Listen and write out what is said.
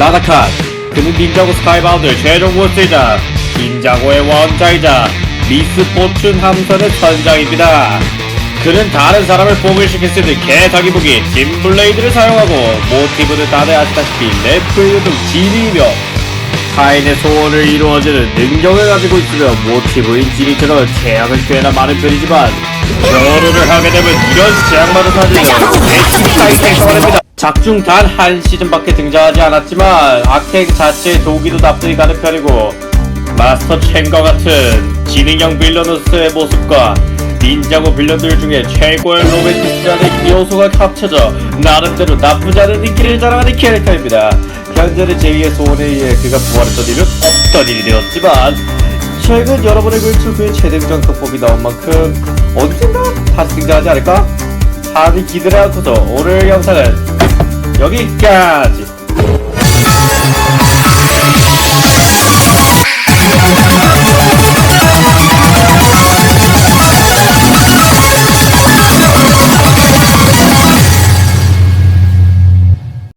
나다칸 그는 닌자고 스카이바운드 최종 보스이자 닌자고의 원자이자 미스 포춘 함선의 선장입니다 그는 다른 사람을 포기시킬 수 있는 개사기 무기 진블레이드를 사용하고 모티브는 다들 아시다시피 래프일 등 진이며 타인의 소원을 이루어주는 능력을 가지고 있으며 모티브인 지니처럼 제약은 꽤나 많은 편이지만 결혼을 하게 되면 이런 제약만을 사주는 대치타입 생성합니다 작중 단 한 시즌밖에 등장하지 않았지만 악행 자체의 도기도 납득이 가는 편이고 마스터 첸과 같은 지능형 빌런으로서의 모습과 닌자고 빌런들 중에 최고의 로맨티스라는 요소가 합쳐져 나름대로 나쁘지 않은 인기를 자랑하는 캐릭터입니다. 현재는 제2의 소원에 의해 그가 부활했던 일은 없던 일이 되었지만 최근 여러 번에 걸쳐 그의 최대장 극법이 나온 만큼 언젠가 다시 등장하지 않을까? 하니 기대를 않고서 오늘 영상은 여기까지